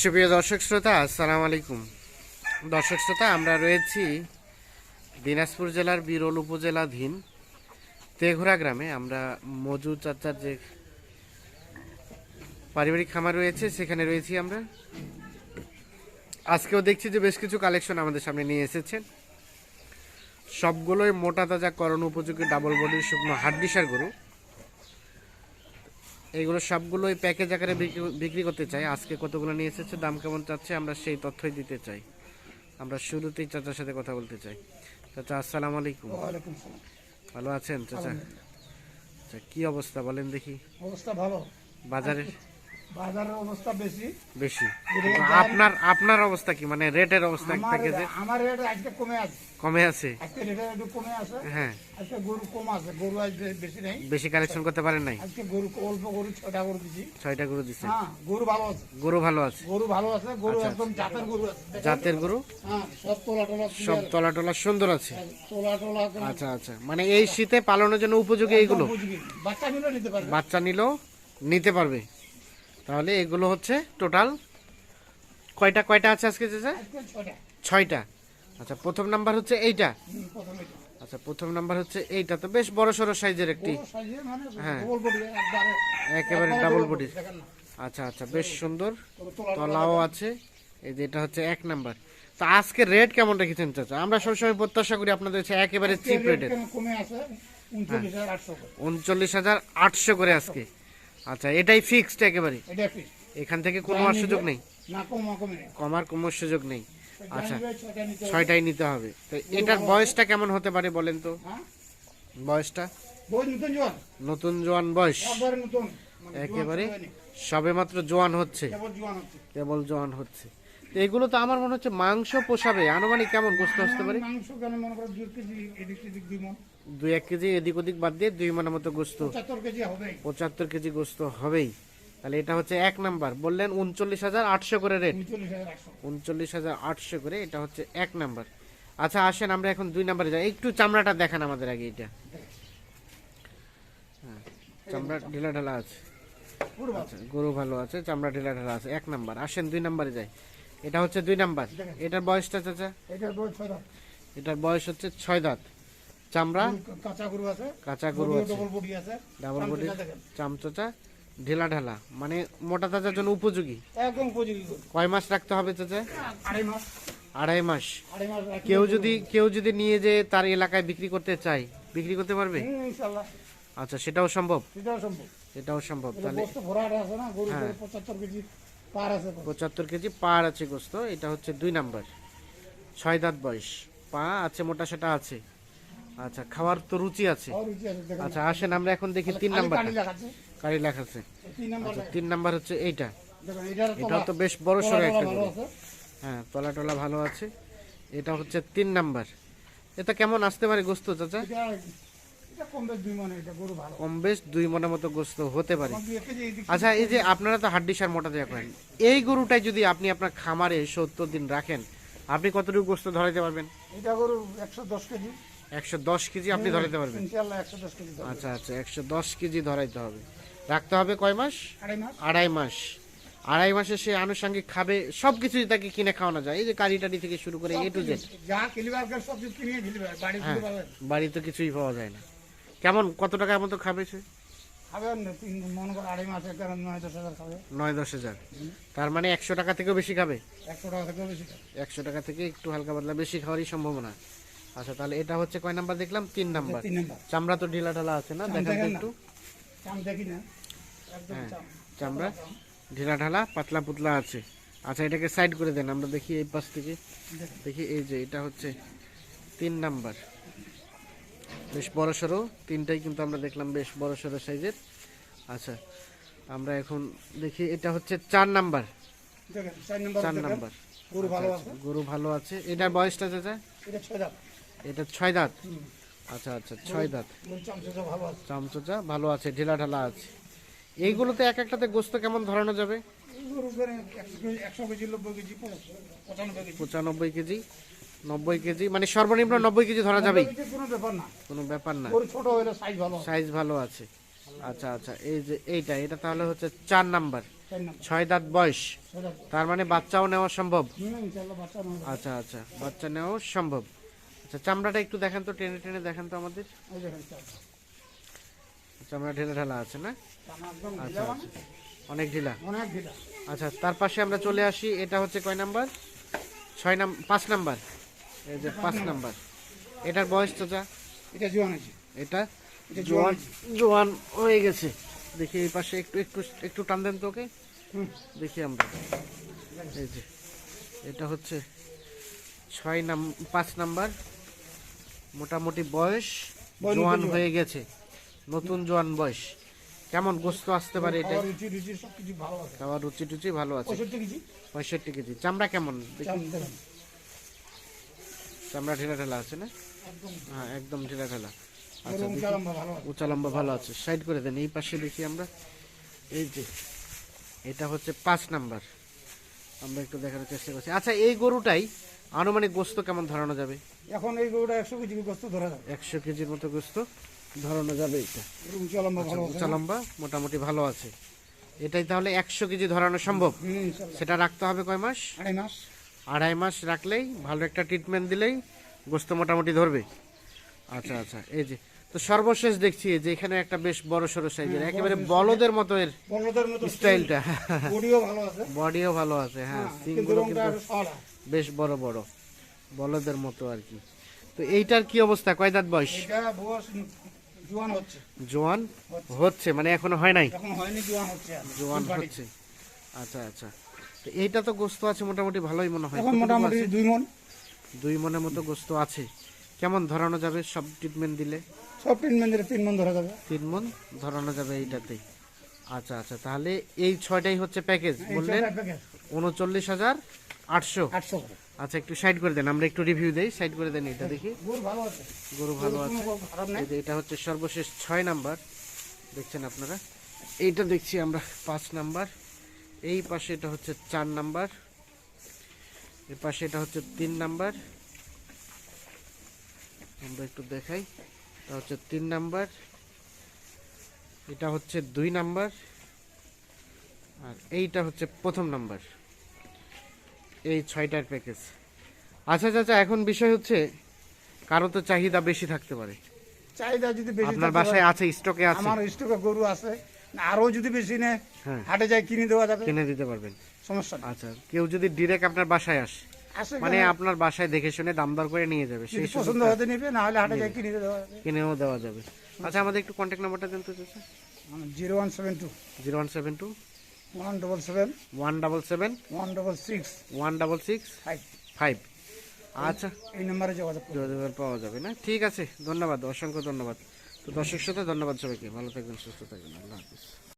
সুপ্রিয় দর্শক শ্রোতা, আসসালামু আলাইকুম। দর্শক শ্রোতা, আমরা রয়েছি দিনাজপুর জেলার বিরল উপজেলাধীন তেঘোরা গ্রামে। আমরা মজু চাচার যে পারিবারিক খামার রয়েছে, সেখানে রয়েছি আমরা। আজকেও দেখছি যে বেশ কিছু কালেকশন আমাদের সামনে নিয়ে এসেছেন সবগুলোই মোটা তাজা করণ উপযোগী ডাবল বডির শুকনো হাড্ডিসার গরু। এইগুলো সবগুলোই প্যাকেজ আকারে বিক্রি- করতে চাই। আজকে কতগুলো নিয়ে এসেছে দাম কেমন চাচ্ছে আমরা সেই তথ্যই দিতে চাই। আমরা শুরুতেই চাচার সাথে কথা বলতে চাই। চাচা আসসালামু আলাইকুম। ভালো আছেন চাচা? আচ্ছা কি অবস্থা বলেন দেখি। অবস্থা ভালো। বাজারে বাজারের অবস্থা বেশি। বেশি। আপনার আপনার অবস্থা কি? মানে রেটের অবস্থা আমার প্যাকেজে আমার রেট আজকে কমে আছে। কমে আছে? আজকে একটু কমে আছে। হ্যাঁ। আজকে গরু কম আছে। গরু আজকে বেশি নেই। বেশি কালেকশন করতে পারেন নাই? আজকে গরু অল্প গরু ছয়টা গরু দিছি। ছয়টা গরু দিচ্ছেন হ্যাঁ গরু ভালো আছে। গরু ভালো আছে? গরু ভালো আছে। গরু আচ্ছা, একদম জাতের গরু আছে। জাতের গরু? হ্যাঁ সব তোলা টোলা সব তলা টলা সুন্দর আছে? তোলা টোলা আচ্ছা আচ্ছা। মানে এই শীতে পালনের জন্য উপযোগী এইগুলো? বাচ্চা নিলেও নিতে পারবে। বাচ্চা নিলেও নিতে পারবে? তাহলে এগুলো হচ্ছে টোটাল কয়টা কয়টা আছে আজকে চাচা ছয়টা। আচ্ছা প্রথম নাম্বার হচ্ছে এইটা। আচ্ছা প্রথম নাম্বার হচ্ছে এইটা। তো বেশ বড় সড়ো সাইজের একটি মানে হ্যাঁ। একবারে ডাবল বডির আচ্ছা আচ্ছা বেশ সুন্দর। তলাও আছে। এই যে এটা হচ্ছে এক নাম্বার। তো আজকে রেট কেমন রেখেছেন চাচা? আমরা সবসময় প্রত্যাশা করি আপনাদের হচ্ছে একেবারে চিপ রেটের করে। উনচল্লিশ হাজার আটশো করে আজকে। আচ্ছা এটাই ফিক্সড একেবারে? এটা এখান থেকে কোনো আর সুযোগ নেই? না কমা কমে নেই। কমার কোনো সুযোগ নেই। আচ্ছা। ছয়টাই নিতে হবে। তো এটার বয়সটা কেমন হতে পারে বলেন তো? হ্যাঁ? বয়সটা? নতুন জোয়ান। বয়স। একবারে নতুন। মানে একেবারে। সবে মাত্র জোয়ান হচ্ছে। কেবল জোয়ান হচ্ছে। কেবল জোয়ান হচ্ছে। তো এগুলো তো আমার মনে হচ্ছে মাংস পোষাবে। আনুমানিক কেমন গোস্ত আসতে পারে? মাংস কেন মনে করো দুই এক কেজি এদিক ওদিক বাদ দিয়ে দুই মনের মতো গোস্ত। পঁচাত্তর কেজি গোস্ত হবেই। তাহলে এটা হচ্ছে এক নাম্বার। বললেন উনচল্লিশ হাজার আটশো করে রেট। উনচল্লিশ হাজার আটশো। করে এটা হচ্ছে এক নাম্বার। আচ্ছা আসেন আমরা এখন দুই নাম্বারে যাই। একটু চামড়াটা দেখান আমাদের আগে এটা। হ্যাঁ, চামড়া ঢিলা ঢালা আছে। আচ্ছা গরু ভালো আছে চামড়া ঢিলা ঢালা আছে। এক নাম্বার। আসেন দুই নাম্বারে যাই। এটা হচ্ছে দুই নাম্বার। এটার বয়সটা চাচা? এটার বয়স হচ্ছে ছয় দাঁত। চামড়া? কাঁচা গরু আছে। কাঁচা গরু আছে। ডবল বডি আছে। Double body. চামচোচা ঢিলা ঢালা। মানে মোটা তাজার জন্য উপযোগী? একদম উপযোগী কয় মাস রাখতে হবে চাচা? আড়াই মাস। আড়াই মাস। কেউ যদি কেউ যদি নিয়ে যে তার এলাকায় বিক্রি করতে চায় বিক্রি করতে পারবে? আচ্ছা সেটাও সম্ভব? সেটাও সম্ভব। এটাও সম্ভব তাহলে হ্যাঁ। পঁচাত্তর কেজি পার আছে গোস্ত এটা হচ্ছে দুই নাম্বার। ছয় দাঁত বয়স পা আছে মোটা সেটা আছে। আচ্ছা খাওয়ার তো রুচি আছে। আচ্ছা আসেন আমরা এখন দেখি তিন নাম্বার কারি লেখা আছে। তিন নাম্বার আচ্ছা নাম্বার হচ্ছে এইটা। তলা- তো বেশ বড় সড়ো একটা গরু। হ্যাঁ তলা টলা ভালো আছে। এটা হচ্ছে তিন নাম্বার। এটা কেমন আসতে পারে গোস্ত চাচা? এটা- এটা কম বেশ দুই মনে, এটা মনের মতো গোস্ত হতে পারে। আচ্ছা এই যে আপনারা তো হাড্ডি সার মোটা দেওয়া করেন এই গরুটাই যদি আপনি আপনার খামারে সত্তর দিন রাখেন আপনি কতটুকু গোস্ত ধরাইতে পারবেন? এটা গরু একশো দশ কেজি। একশো দশ কেজি আপনি ধরাইতে পারবেন। আচ্ছা আচ্ছা একশো দশ কেজি ধরাইতে হবে। রাখতে হবে কয় মাস? আড়াই মাস। আড়াই মাসে। সে আনুষঙ্গিক খাবে সব কিছুই তাকে কিনে খাওয়ানো যায়। এই যে কারি টারি থেকে শুরু করে এ টু জেড বাড়ি বাড়িতে কিছুই পাওয়া যায় না। কেমন কত টাকার মতো খাবে সে? নয় দশ হাজার তার মানে একশো টাকা থেকেও বেশি খাবে? একশো টাকা থেকেও বেশি খাবে। একশো টাকা থেকে একটু হালকা পাতলা বেশি খাওয়ারই সম্ভাবনা। আচ্ছা তাহলে এটা হচ্ছে কয় নাম্বার দেখলাম? তিন নাম্বার। চামড়া তো ঢিলা ঢালা আছে না? দেখান একটু। চাম দেখি না। একদম হ্যাঁ। চাম। চামড়া ঢিলা ঢালা পাতলা পুতলা আছে। আচ্ছা এটাকে সাইড করে দেন আমরা দেখি এই পাশ থেকে। দেখি এই যে এটা হচ্ছে তিন নাম্বার। বেশ বড় সড়ো তিনটাই কিন্তু আমরা দেখলাম বেশ বড় সড়ো সাইজের। আচ্ছা আমরা এখন দেখি এটা হচ্ছে চার নাম্বার। চার নাম্বার গরু ভালো আচ্ছা, আছে। গরু ভালো আছে। এটার বয়সটা চাচা? এটা ছয় এটা ছয় দাঁত আচ্ছা আচ্ছা ছয় দাঁত চামচোচা ভালো আছে ঢিলা ঢালা আছে। এইগুলোতে এক একটাতে গোস্ত কেমন ধরানো যাবে? পঁচানব্বই কেজি নব্বই কেজি মানে সর্বনিম্ন নব্বই কেজি ধরা যাবে কোনো ব্যাপার না। সাইজ ভালো আছে। আচ্ছা আচ্ছা এই যে এইটা এটা তাহলে হচ্ছে চার নাম্বার। ছয় দাঁত বয়স। তার মানে বাচ্চাও নেওয়া সম্ভব? আচ্ছা আচ্ছা বাচ্চা নেওয়াও সম্ভব। আচ্ছা চামড়াটা একটু দেখেন তো টেনে টেনে দেখান তো আমাদের। চামড়া। ঢেলে ঢালা আছে না? আচ্ছা ঢিলা মানে? আচ্ছা অনেক ঢিলা? অনেক ঢিলা। আচ্ছা তার পাশে আমরা চলে আসি এটা হচ্ছে কয় নাম্বার? ছয় নাম পাঁচ নাম্বার। এই যে পাঁচ নাম্বার। এটার বয়স চাচা এটা জোয়ান আছে। এটা জোয়ান জোয়ান হয়ে গেছে। দেখি এই পাশে একটু একটু একটু টান দেন তো ওকে। দেখি আমরা। এই যে এটা হচ্ছে ছয় নাম পাঁচ নাম্বার। মোটামুটি বয়স জোয়ান হয়ে গেছে। নতুন জোয়ান বয়স। কেমন গোস্ত আসতে পারে এটা? খাওয়ার রুচি টুচি ভালো আছে। পঁয়ষট্টি কেজি? চামড়া কেমন? চামড়া ঢিলা ঢালা আছে না? হ্যাঁ একদম ঢিলা ঢালা। আচ্ছা উঁচা লম্বা ভালো আছে। সাইড করে দেন এই পাশে দেখি আমরা। এই যে এটা হচ্ছে পাঁচ নাম্বার। আমরা একটু দেখানোর চেষ্টা করছি। আচ্ছা এই গরুটাই আনুমানিক গোস্ত কেমন ধরানো যাবে? এখন এই গরুটা একশো কেজি গোস্ত ধরা যাবে। একশো কেজির মতো গোস্ত ধরানো যাবে এটা। উঁচা লম্বা মোটামুটি ভালো আছে। এটাই তাহলে একশো কেজি ধরানো সম্ভব? সেটা রাখতে হবে কয় মাস? আড়াই মাস। আড়াই মাস রাখলেই ভালো একটা ট্রিটমেন্ট দিলেই গোস্ত মোটামুটি ধরবে। আচ্ছা আচ্ছা এই যে তো সর্বশেষ দেখছি যে এখানে একটা বেশ বড় সড়ো সাইজের একেবারে বলদের মতো এর স্টাইলটা বডিও ভালো আছে। বডিও ভালো আছে হ্যাঁ হ্যাঁ, কিন্তু বেশ বড় বড় বলদের মতো আর কি। তো এইটার কি অবস্থা? কয় দাঁত বয়স? এটা বয়স জোয়ান হচ্ছে। মানে এখনও হয় নাই? জোয়ান হচ্ছে জোয়ান হচ্ছে। আচ্ছা আচ্ছা। তো এইটা তো গোস্ত আছে মোটামুটি ভালোই মনে হয়। এখন মোটামুটি দুই মন। দুই মনের মতো গোস্ত আছে। কেমন ধরানো যাবে? সব ট্রিটমেন্ট দিলে? সব তিন মন ধরা যাবে। তিন মন ধরানো যাবে এইটাতেই। আচ্ছা আচ্ছা তাহলে এই ছয়টাই হচ্ছে প্যাকেজ বললেন? উনচল্লিশ হাজার আটশো। আটশো আচ্ছা একটু সাইড করে দেন আমরা একটু রিভিউ দেই সাইড করে দেন এটা দেখি। গরু ভালো আছে। এটা হচ্ছে সর্বশেষ ছয় নাম্বার। দেখছেন আপনারা? এইটা দেখছি আমরা পাঁচ নাম্বার। এই পাশে এটা হচ্ছে চার নাম্বার। এই পাশে এটা হচ্ছে তিন নাম্বার। আমরা একটু দেখাই। এটা হচ্ছে তিন নাম্বার। এটা হচ্ছে দুই নাম্বার। আর এইটা হচ্ছে প্রথম নাম্বার। এই ছয়টার প্যাকেজ আচ্ছা চাচা এখন বিষয় হচ্ছে কারও তো চাহিদা বেশি থাকতে পারে। চাহিদা যদি বেশি আপনার বাসায় আছে স্টকে আছে। আমার স্টকে গরু আছে আরও যদি বেশি নেয় হ্যাঁ। হাটে যাই কিনে দেওয়া যাবে। কিনে দিতে পারবেন। সমস্যা আচ্ছা কেউ যদি ডিরেক্ট আপনার বাসায় আসে মানে আপনার বাসায় দেখে শুনে দাম দর করে নিয়ে যাবে সেই পছন্দ হতে নিবে না হলে হাটে যাই কিনে দেওয়া কিনেও দেওয়া যাবে। আচ্ছা আমাদের একটু কন্ট্যাক্ট নাম্বারটা দেন তো চাচা। Zero one seven two. Zero one seven two. One double seven. One double seven. One double six. One double six. Five. Five. আচ্ছা। এই নাম্বারে যোগাযোগ যোগাযোগ পাওয়া যাবে না? ঠিক আছে ধন্যবাদ অসংখ্য ধন্যবাদ। তো দর্শক সাথে ধন্যবাদ সবাইকে। ভালো থাকবেন সুস্থ থাকবেন। আল্লাহ হাফিজ।